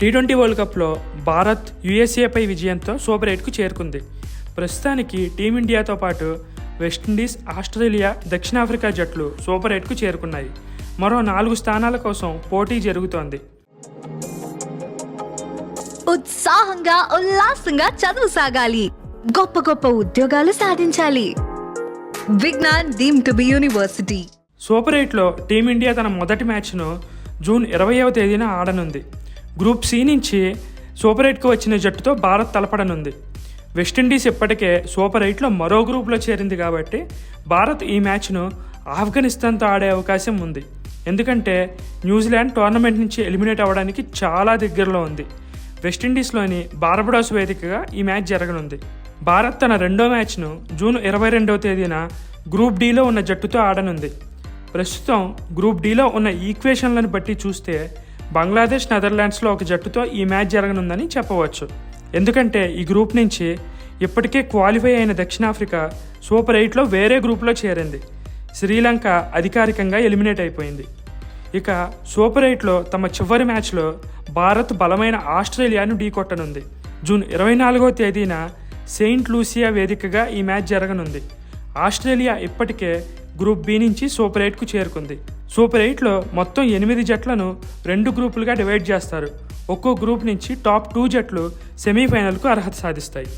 T twenty world కప్లో భారత్ యుఎస్ఏపై విజయంతో super ఎయిట్కు చేరుకుంది. ప్రస్తుతానికి టీమిండియాతో పాటు వెస్టిండీస్ ఆస్ట్రేలియా దక్షిణాఫ్రికా జట్లు సూపర్ ఎయిట్కు చేరుకున్నాయి. మరో నాలుగు స్థానాల కోసం పోటీ జరుగుతోంది. ఉత్సాహంగా ఉల్లాసంగా చదువు సాగాలి. గొప్ప గొప్ప ఉద్యోగాలు సాధించాలి. Vignan deemed to be university. Super ఎయిట్లో టీమిండియా తన మొదటి మ్యాచ్ను జూన్ ఇరవైవ తేదీన ఆడనుంది. గ్రూప్ సి నుంచి సూపర్ ఎయిట్కు వచ్చిన జట్టుతో భారత్ తలపడనుంది. వెస్టిండీస్ ఇప్పటికే సూపర్ ఎయిట్లో మరో గ్రూప్లో చేరింది కాబట్టి భారత్ ఈ మ్యాచ్ను ఆఫ్ఘనిస్తాన్తో ఆడే అవకాశం ఉంది. ఎందుకంటే న్యూజిలాండ్ టోర్నమెంట్ నుంచి ఎలిమినేట్ అవ్వడానికి చాలా దగ్గరలో ఉంది. వెస్టిండీస్లోని బార్బడోస్ వేదికగా ఈ మ్యాచ్ జరగనుంది. భారత్ తన రెండో మ్యాచ్ను జూన్ ఇరవై రెండవ తేదీన గ్రూప్ డీలో ఉన్న జట్టుతో ఆడనుంది. ప్రస్తుతం గ్రూప్ డీలో ఉన్న ఈక్వేషన్లను బట్టి చూస్తే బంగ్లాదేశ్ నెదర్లాండ్స్లో ఒక జట్టుతో ఈ మ్యాచ్ జరగనుందని చెప్పవచ్చు. ఎందుకంటే ఈ గ్రూప్ నుంచి ఇప్పటికే క్వాలిఫై అయిన దక్షిణాఫ్రికా సూపర్ ఎయిట్లో వేరే గ్రూప్లో చేరింది. శ్రీలంక అధికారికంగా ఎలిమినేట్ అయిపోయింది. ఇక సూపర్ ఎయిట్లో తమ చివరి మ్యాచ్లో భారత్ బలమైన ఆస్ట్రేలియాను ఢీకొట్టనుంది జూన్ ఇరవై నాలుగో తేదీన సెయింట్ లూసియా వేదికగా ఈ మ్యాచ్ జరగనుంది. ఆస్ట్రేలియా ఇప్పటికే గ్రూప్ బి నుంచి సూపర్ ఎయిట్కు చేరుకుంది. సూపర్ ఎయిట్లో మొత్తం ఎనిమిది జట్లను రెండు గ్రూపులుగా డివైడ్ చేస్తారు. ఒక్కో గ్రూప్ నుంచి టాప్ టూ జట్లు సెమీఫైనల్కు అర్హత సాధిస్తాయి.